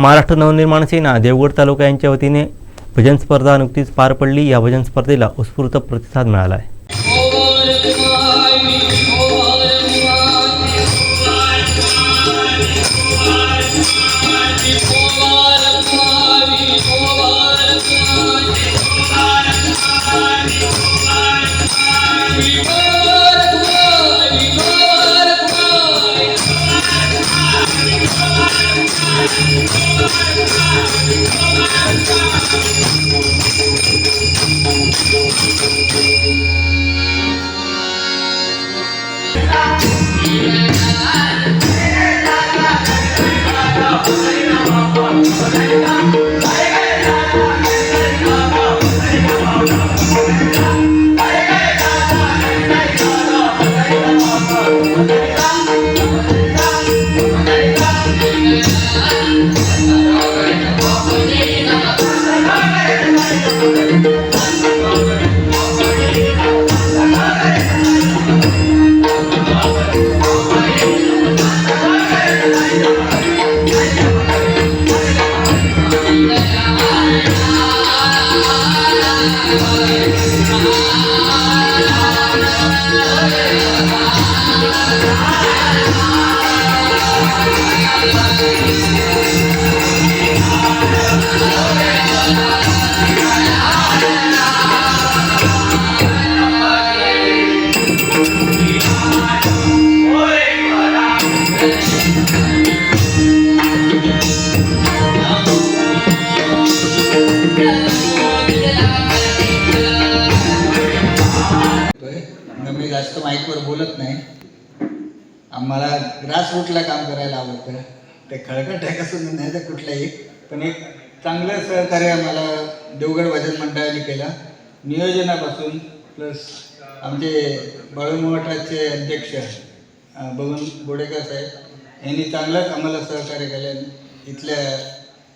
महाराष्ट्र नवनिर्माण सेना देवगड तालुका यांच्या वतीने भजन स्पर्धा नुकतीच पार पडली. या भजन स्पर्धेला उत्स्फूर्त प्रतिसाद मिळाला आहे म्हणून मी जास्त माईकवर बोलत नाही। आम्हाला ग्रासरूटला काम करायला आवडतं. ते खळकट आहे कसं नाही तर कुठलंही. पण एक चांगलं सहकार्य आम्हाला देवगड भजन मंडळाने केलं. नियोजनापासून प्लस आमचे बाळूमठाचे अध्यक्ष बघून बोडेकर साहेब यांनी चांगलंच आम्हाला सहकार्य केलं इथल्या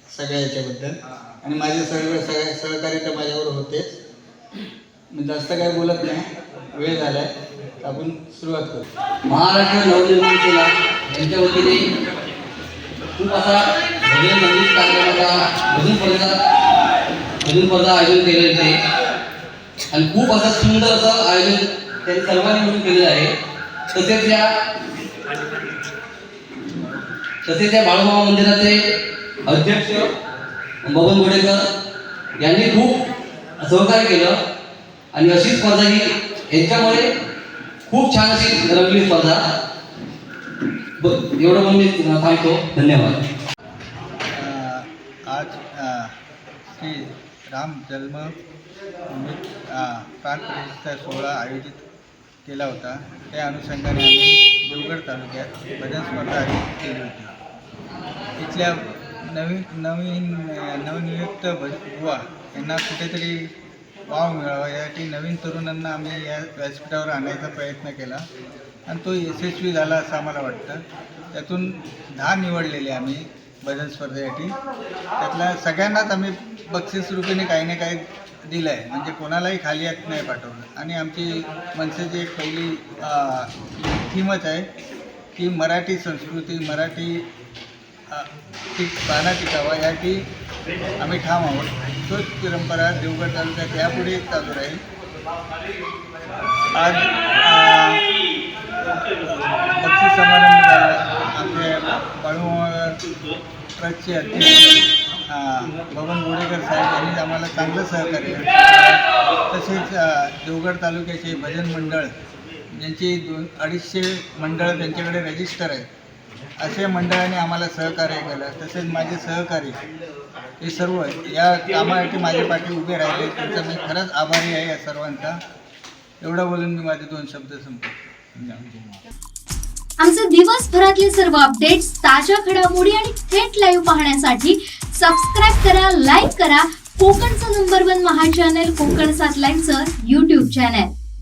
सगळ्या याच्याबद्दल. आणि माझे सर्व सगळे सहकारी तर माझ्यावर होतेच. मी जास्त काही बोलत नाही. वेळ झाला आहे आपण सुरुवात करू. महाराष्ट्र नवनिर्माण सेना यांच्या वतीने खूप असा भजन संगीत कार्यक्रमाचा भजन स्पर्धा भजन स्पर्धा आयोजन केलं आहे. आणि खूप असं सुंदर असं आयोजन त्यांनी सर्वांनी मिळून केलेलं आहे. तसेच या तसेच या बाळूमामा मंदिराचे अध्यक्ष बबन गोडेकर यांनी खूप सहकार्य केलं. आणि अशी स्पर्धा ही यांच्यामुळे खूप छान अशी रंगली स्पर्धा. एवढं म्हणून मी थांबतो. धन्यवाद. आज श्री राम जन्म निमित्त, प्रतिष्ठा सोहळा आयोजित केला होता. त्या अनुषंगाने आम्ही देवगड तालुक्यात भजन स्पर्धा आयोजित केली होती. इथल्या नवीन नवीन नवनियुक्त भज बुवा यांना कुठेतरी वाव मिळावा. यासाठी नवीन तरुणांना आम्ही या व्यासपीठावर आणायचा प्रयत्न केला. आणि तो यशस्वी झाला असं आम्हाला वाटतं. त्यातून दहा निवडलेले आम्ही भजन स्पर्धेसाठी. त्यातल्या सगळ्यांनाच आम्ही बक्षीस रूपेने काही ना काही दिलं आहे म्हणजे कोणालाही खाली येत नाही पाठवलं. आणि आमची मनसेची एक पहिली थीमच आहे की मराठी संस्कृती मराठी अ, पाना टिकावा यासाठी आम्ही ठाम आहोत. तोच परंपरा देवगड तालुक्यात यापुढे चालू राहील. आज पक्षी समारंभ आमचे बाळू ट्रस्टचे अध्यक्ष बबन गोडेकर साहेब यांनी आम्हाला चांगलं सहकार्य तसेच देवगड तालुक्याचे भजन मंडळ ज्यांची दोन अडीचशे मंडळं त्यांच्याकडे रजिस्टर आहेत. असे मंडळाने आम्हाला सहकार्य केलं. तसेच माझे सहकारी हे सर्व या कामासाठी माझ्या पाठी उभे राहिले. त्यांचा मी खरंच आभारी आहे या सर्वांचा. एवढं बोलून मी माझे दोन शब्द संपतो आमचे दिवसभरातले सर्व अपडेट्स ताज्या घडामोडी आणि थेट लाईव्ह पाहण्यासाठी सबस्क्राईब करा लाईक करा. कोकणचं नंबर वन महा चॅनल कोकण सात लाईनचं युट्यूब चॅनल